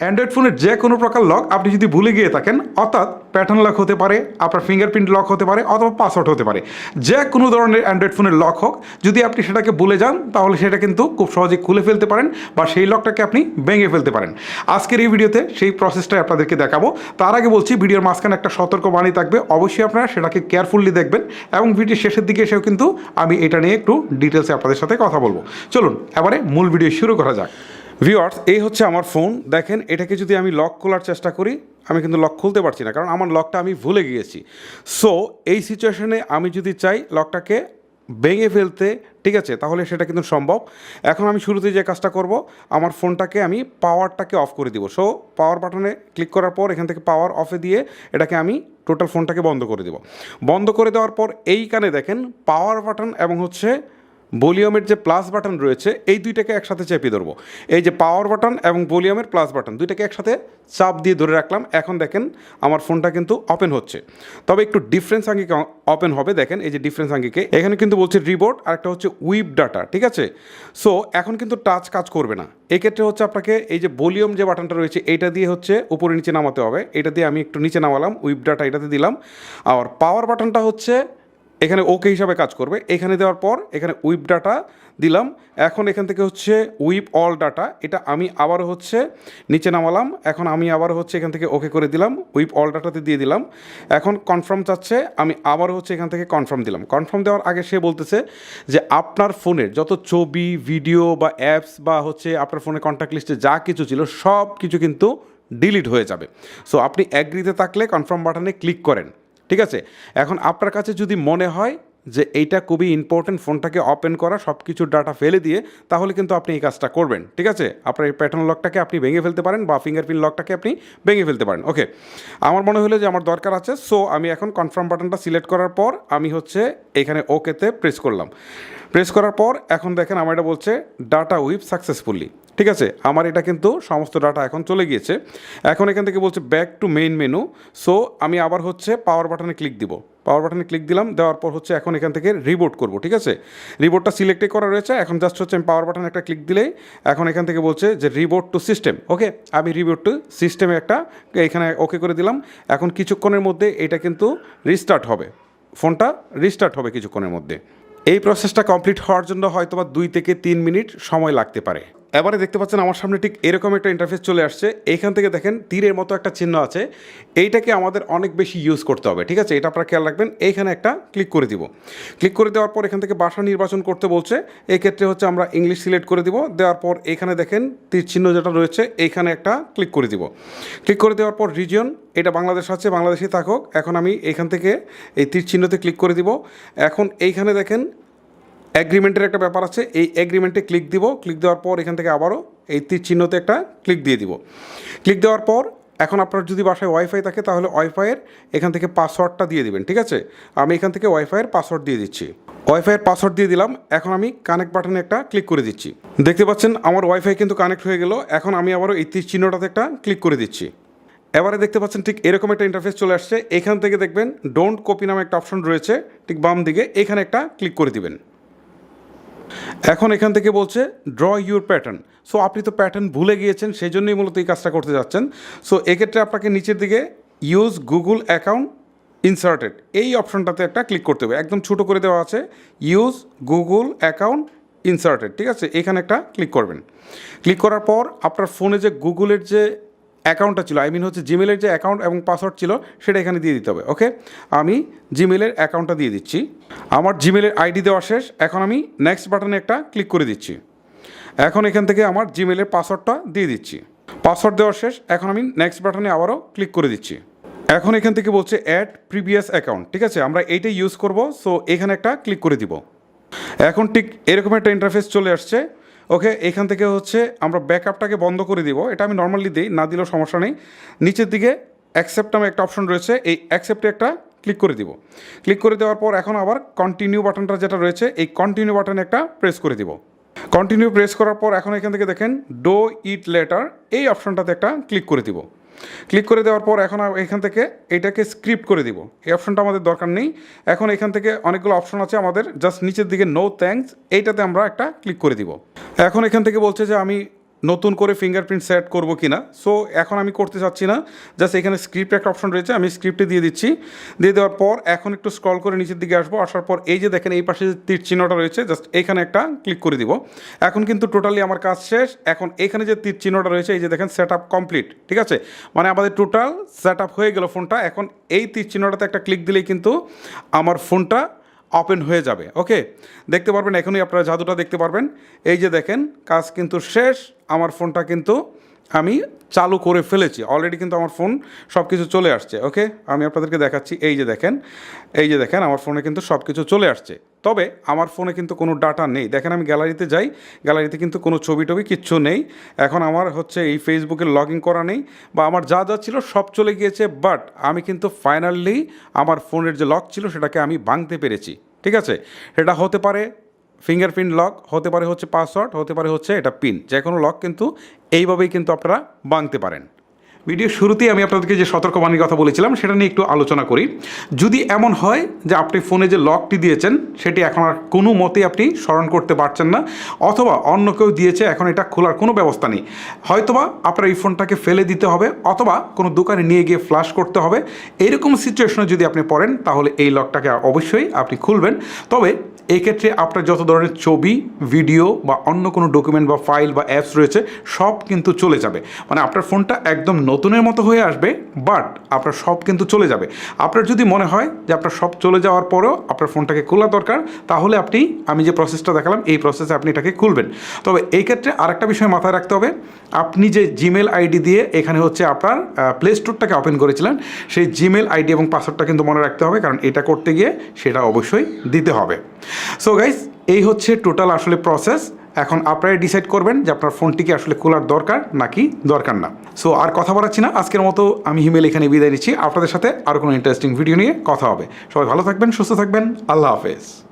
Android ফোনের যে কোনো প্রকার লক আপনি যদি ভুলে গিয়ে থাকেন, অর্থাৎ প্যাটার্ন লক হতে পারে, আপনার ফিঙ্গারপ্রিন্ট লক হতে পারে, অথবা পাসওয়ার্ড হতে পারে, যে কোনো ধরনের অ্যান্ড্রয়েড ফোনের লক হোক, যদি আপনি সেটাকে ভুলে যান, তাহলে সেটা কিন্তু খুব সহজে খুলে ফেলতে পারেন বা সেই লকটাকে আপনি ভেঙে ফেলতে পারেন। আজকের এই ভিডিওতে সেই প্রসেসটাই আপনাদেরকে দেখাবো। তার আগে বলছি, ভিডিওর মাঝখানে একটা সতর্ক বাণী থাকবে, অবশ্যই আপনারা সেটাকে কেয়ারফুলি দেখবেন এবং ভিডিওর শেষের দিকে এসেও কিন্তু আমি এটা নিয়ে একটু ডিটেলসে আপনাদের সাথে কথা বলব। চলুন, এবারে মূল ভিডিও শুরু করা যাক। ভিওয়ার্স এই হচ্ছে আমার ফোন দেখেন, এটাকে যদি আমি লক খোলার চেষ্টা করি, আমি কিন্তু লক খুলতে পারছি না, কারণ আমার লকটা আমি ভুলে গিয়েছি। সো এই সিচুয়েশনে আমি যদি চাই লকটাকে ভেঙে ফেলতে, ঠিক আছে, তাহলে সেটা কিন্তু সম্ভব। এখন আমি শুরুতে যে কাজটা করব, আমার ফোনটাকে আমি পাওয়ারটাকে অফ করে দিব। সো পাওয়ার বাটনে ক্লিক করার পর, এখান থেকে পাওয়ার অফে দিয়ে এটাকে আমি টোটাল ফোনটাকে বন্ধ করে দেব। বন্ধ করে দেওয়ার পর, এইখানে দেখেন পাওয়ার বাটন এবং হচ্ছে ভলিউমের যে প্লাস বাটন রয়েছে, এই দুইটাকে একসাথে চেপে ধরবো। এই যে পাওয়ার বাটন এবং ভলিউমের প্লাস বাটন দুইটাকে একসাথে চাপ দিয়ে ধরে রাখলাম। এখন দেখেন আমার ফোনটা কিন্তু ওপেন হচ্ছে। তবে একটু ডিফারেন্স আঙ্গিকে ওপেন হবে। দেখেন এই যে ডিফারেন্স আঙ্গিকে। এখানে কিন্তু বলছে রিবোর্ড আর একটা হচ্ছে উইপ ডাটা ঠিক আছে? সো এখন কিন্তু টাচ কাজ করবে না। এক্ষেত্রে হচ্ছে আপনাকে এই যে ভলিউম যে বাটনটা রয়েছে, এইটা দিয়ে হচ্ছে উপরে নিচে নামাতে হবে। এটা দিয়ে আমি একটু নিচে নামালাম উইপ ডাটা এটাতে দিলাম। আর পাওয়ার বাটনটা হচ্ছে এখানে ওকে হিসাবে কাজ করবে। এখানে দেওয়ার পর এখানে উইপ ডাটা দিলাম। এখন এখান থেকে হচ্ছে উইপ অল ডাটা এটা আমি আবার হচ্ছে নিচে নামালাম। এখন আমি আবার হচ্ছে এখান থেকে ওকে করে দিলাম উইপ অল ডাটাতে দিয়ে দিলাম। এখন কনফার্ম চাচ্ছে, আমি আবার হচ্ছে এখান থেকে কনফার্ম দিলাম। কনফার্ম দেওয়ার আগে সে বলতেছে যে আপনার ফোনের যত ছবি ভিডিও বা অ্যাপস বা হচ্ছে আপনার ফোনের কন্ট্যাক্ট লিস্টে যা কিছু ছিল সব কিছু কিন্তু ডিলিট হয়ে যাবে। সো আপনি অ্যাগ্রিতে থাকলে কনফার্ম বাটনে ক্লিক করেন। ঠিক আছে? এখন আপনার কাছে যদি মনে হয় যে এইটা খুবই ইম্পর্টেন্ট ফোনটাকে ওপেন করা সব কিছুর ডাটা ফেলে দিয়ে, তাহলে কিন্তু আপনি এই কাজটা করবেন। ঠিক আছে? আপনার এই প্যাটার্ন লকটাকে আপনি ভেঙে ফেলতে পারেন বা ফিঙ্গারপ্রিন্ট লকটাকে আপনি ভেঙে ফেলতে পারেন। ওকে আমার মনে হলো যে আমার দরকার আছে সো আমি এখন কনফার্ম বাটনটা সিলেক্ট করার পর আমি হচ্ছে এখানে ওকেতে প্রেস করলাম। প্রেস করার পর এখন দেখেন আমার এটা বলছে ডাটা উইপ সাকসেসফুলি ঠিক আছে, আমার এটা কিন্তু সমস্ত ডাটা এখন চলে গিয়েছে। এখন এখান থেকে বলছে back to main menu so আমি আবার হচ্ছে পাওয়ার বাটনে ক্লিক দিব। পাওয়ার বাটনে ক্লিক দিলাম, দেওয়ার পর হচ্ছে এখন এখান থেকে রিবোট করব, ঠিক আছে? রিবোটটা সিলেক্টে করা রয়েছে, এখন জাস্ট হচ্ছে আমি পাওয়ার বাটনে একটা ক্লিক দিলেই এখন এখান থেকে বলছে যে রিবোট টু সিস্টেম ওকে আমি রিবোট টু সিস্টেমে একটা, এখানে ওকে করে দিলাম। এখন কিছুক্ষণের মধ্যে এটা কিন্তু রিস্টার্ট হবে। ফোনটা রিস্টার্ট হবে কিছুক্ষণের মধ্যে। এই প্রসেসটা কমপ্লিট হওয়ার জন্য হয়তো বা দুই থেকে তিন মিনিট সময় লাগতে পারে। এবারে দেখতে পাচ্ছেন আমার সামনে ঠিক এরকম একটা ইন্টারফেস চলে আসছে। এইখান থেকে দেখেন তীরের মতো একটা চিহ্ন আছে। এইটাকে আমাদের অনেক বেশি ইউজ করতে হবে, ঠিক আছে? এটা আপনারা খেয়াল রাখবেন। এইখানে একটা ক্লিক করে দিব। ক্লিক করে দেওয়ার পর এখান থেকে ভাষা নির্বাচন করতে বলছে। এই ক্ষেত্রে হচ্ছে আমরা ইংলিশ সিলেক্ট করে দিব। দেওয়ার পর এখানে দেখেন তীর চিহ্ন যেটা রয়েছে, এইখানে একটা ক্লিক করে দিব। ক্লিক করে দেওয়ার পর রিজিয়ন এটা বাংলাদেশ আছে, বাংলাদেশই থাকুক। এখন আমি এইখান থেকে এই তীর চিহ্নতে ক্লিক করে দিব। এখন এইখানে দেখেন অ্যাগ্রিমেন্টের একটা ব্যাপার আছে। এই অ্যাগ্রিমেন্টে ক্লিক দিব। ক্লিক দেওয়ার পর এখান থেকে আবারও এই তীর চিহ্নতে একটা ক্লিক দিয়ে দিব। ক্লিক দেওয়ার পর এখন আপনার যদি বাসায় ওয়াইফাই থাকে, তাহলে ওয়াইফাইয়ের এখান থেকে পাসওয়ার্ডটা দিয়ে দিবেন, ঠিক আছে? আমি এখান থেকে ওয়াইফাইয়ের পাসওয়ার্ড দিয়ে দিচ্ছি। ওয়াইফাইয়ের পাসওয়ার্ড দিয়ে দিলাম। এখন আমি কানেক্ট বাটনে একটা ক্লিক করে দিচ্ছি। দেখতে পাচ্ছেন, আমার ওয়াইফাই কিন্তু কানেক্ট হয়ে গেল। এখন আমি আবারও এই তীর চিহ্নটাতে একটা ক্লিক করে দিচ্ছি। এবারে দেখতে পাচ্ছেন, ঠিক এরকম একটা ইন্টারফেস চলে আসছে। এখান থেকে দেখবেন ডোন্ট কপি নামে একটা অপশন রয়েছে। ঠিক বাম দিকে এখানে একটা ক্লিক করে দিবেন। এখন এখান থেকে বলছে ড্র ইউর প্যাটার্ন সো আপনি তো প্যাটার্ন ভুলে গিয়েছেন সেই জন্যই মূলত এই কাজটা করতে যাচ্ছেন। সো এক্ষেত্রে আপনাকে নিচের দিকে ইউজ গুগল অ্যাকাউন্ট ইনসার্টেড এই অপশনটাতে একটা ক্লিক করতে হবে। একদম ছোটো করে দেওয়া আছে ইউজ গুগল অ্যাকাউন্ট ইনসার্টেড ঠিক আছে? এখানে একটা ক্লিক করবেন। ক্লিক করার পর আপনার ফোনে যে গুগলের যে অ্যাকাউন্টটা ছিল আই মিন হচ্ছে জিমেলের যে অ্যাকাউন্ট এবং পাসওয়ার্ড ছিল, সেটা এখানে দিয়ে দিতে হবে ওকে আমি জিমেলের অ্যাকাউন্টটা দিয়ে দিচ্ছি। আমার জিমেলের আইডি দেওয়া শেষ, এখন আমি নেক্সট বাটনে একটা ক্লিক করে দিচ্ছি। এখন এখান থেকে আমার জিমেলের পাসওয়ার্ডটা দিয়ে দিচ্ছি। পাসওয়ার্ড দেওয়া শেষ, এখন আমি নেক্সট বাটনে আবারও ক্লিক করে দিচ্ছি। এখন এখান থেকে বলছে অ্যাড প্রিভিয়াস অ্যাকাউন্ট ঠিক আছে? আমরা এইটাই ইউজ করব সো এখানে একটা ক্লিক করে দিব। এখন ঠিক এরকম একটা ইন্টারফেস চলে আসছে ওকে এখান থেকে হচ্ছে আমরা ব্যাকআপটাকে বন্ধ করে দিব। এটা আমি নর্মালি দিই, না দিলেও সমস্যা নেই। নিচের দিকে অ্যাকসেপ্ট নামে একটা অপশন রয়েছে, এই অ্যাকসেপ্টে একটা ক্লিক করে দিব। ক্লিক করে দেওয়ার পর এখন আবার কন্টিনিউ বাটনটা যেটা রয়েছে, এই কন্টিনিউ বাটনে একটা প্রেস করে দিব। কন্টিনিউ প্রেস করার পর এখন এখান থেকে দেখেন ডো ইট লেটার এই অপশনটাতে একটা ক্লিক করে দিব। ক্লিক করে দেওয়ার পর এখন এখান থেকে এটাকে স্ক্রিপ্ট করে দিব। এই অপশনটা আমাদের দরকার নেই। এখন এখান থেকে অনেকগুলো অপশন আছে আমাদের জাস্ট নিচের দিকে নো থ্যাঙ্কস এইটাতে আমরা একটা ক্লিক করে দিব। এখন এখান থেকে বলছে যে আমি নতুন করে ফিঙ্গারপ্রিন্ট সেট করব কিনা। সো এখন আমি করতে চাচ্ছি না। জাস্ট এখানে স্ক্রিপ্ট একটা অপশন রয়েছে, আমি স্ক্রিপ্টে দিয়ে দিচ্ছি। দিয়ে দেওয়ার পর এখন একটু স্ক্রল করে নিচের দিকে আসব। আসার পর এই যে দেখেন, এই পাশে যে তীর চিহ্নটা রয়েছে জাস্ট এখানে একটা ক্লিক করে দিব। এখন কিন্তু টোটালি আমার কাজ শেষ। এখন এখানে যে তীর চিহ্নটা রয়েছে, এই যে দেখেন সেট আপ কমপ্লিট ঠিক আছে? মানে আমাদের টোটাল সেট আপ হয়ে গেল ফোনটা এখন এই তীর চিহ্নটাতে একটা ক্লিক দিলেই কিন্তু আমার ফোনটা ওপেন হয়ে যাবে ওকে দেখতে পারবেন, এখনই আপনারা জাদুটা দেখতে পারবেন। এই যে দেখেন, কাজ কিন্তু শেষ, আমার ফোনটা কিন্তু আমি চালু করে ফেলেছি। অলরেডি কিন্তু আমার ফোন সব কিছু চলে আসছে ওকে আমি আপনাদেরকে দেখাচ্ছি, এই যে দেখেন, এই যে দেখেন, আমার ফোনে কিন্তু সব কিছু চলে আসছে। তবে আমার ফোনে কিন্তু কোনো ডাটা নেই। দেখেন আমি গ্যালারিতে যাই, গ্যালারিতে কিন্তু কোনো ছবি টবি কিচ্ছু নেই। এখন আমার হচ্ছে এই ফেসবুকে লগ ইন করা নেই বা আমার যা যা ছিল সব চলে গিয়েছে বাট আমি কিন্তু ফাইনালি আমার ফোনের যে লক ছিল সেটাকে আমি ভাঙতে পেরেছি। ঠিক আছে? এটা হতে পারে ফিঙ্গারপ্রিন্ট লক, হতে পারে হচ্ছে পাসওয়ার্ড হতে পারে হচ্ছে এটা পিন যে কোনো লক কিন্তু এইভাবেই কিন্তু আপনারা ভাঙতে পারেন। ভিডিও শুরুতেই আমি আপনাদেরকে যে সতর্কবাণীর কথা বলেছিলাম, সেটা নিয়ে একটু আলোচনা করি। যদি এমন হয় যে আপনি ফোনে যে লকটি দিয়েছেন, সেটি এখন আর কোনো মতেই আপনি স্মরণ করতে পারছেন না, অথবা অন্য কেউ দিয়েছে, এখন এটা খোলার কোনো ব্যবস্থা নেই। হয়তোবা আপনার এই ফোনটাকে ফেলে দিতে হবে, অথবা কোনো দোকানে নিয়ে গিয়ে ফ্লাশ করতে হবে। এইরকম সিচুয়েশনে যদি আপনি পড়েন, তাহলে এই লকটাকে অবশ্যই আপনি খুলবেন। তবে এই ক্ষেত্রে আপনার যত ধরনের ছবি, ভিডিও বা অন্য কোনো ডকুমেন্ট বা ফাইল বা অ্যাপস রয়েছে, সব কিন্তু চলে যাবে। মানে আপনার ফোনটা একদম নতুনের মতো হয়ে আসবে বাট আপনার সব কিন্তু চলে যাবে। আপনার যদি মনে হয় যে আপনার সব চলে যাওয়ার পরেও আপনার ফোনটাকে খোলা দরকার, তাহলে আপনি, আমি যে প্রসেসটা দেখালাম, এই প্রসেসে আপনি এটাকে খুলবেন। তবে এই ক্ষেত্রে আরেকটা বিষয় মাথায় রাখতে হবে, আপনি যে জিমেল আইডি দিয়ে এখানে হচ্ছে আপনার প্লে স্টোরটাকে ওপেন করেছিলেন, সেই জিমেল আইডি এবং পাসওয়ার্ডটা কিন্তু মনে রাখতে হবে, কারণ এটা করতে গিয়ে সেটা অবশ্যই দিতে হবে। সো গাইস এই হচ্ছে টোটাল আসলে প্রসেস এখন আপনারাই ডিসাইড করবেন যে আপনার ফোনটিকে আসলে খোলার দরকার নাকি দরকার না। সো আর কথা বলাচ্ছি না। আজকের মতো আমি হিমেল এখানে বিদায় নিচ্ছি। আপনাদের সাথে আর কোনো ইন্টারেস্টিং ভিডিও নিয়ে কথা হবে। সবাই ভালো থাকবেন, সুস্থ থাকবেন। আল্লাহ হাফেজ।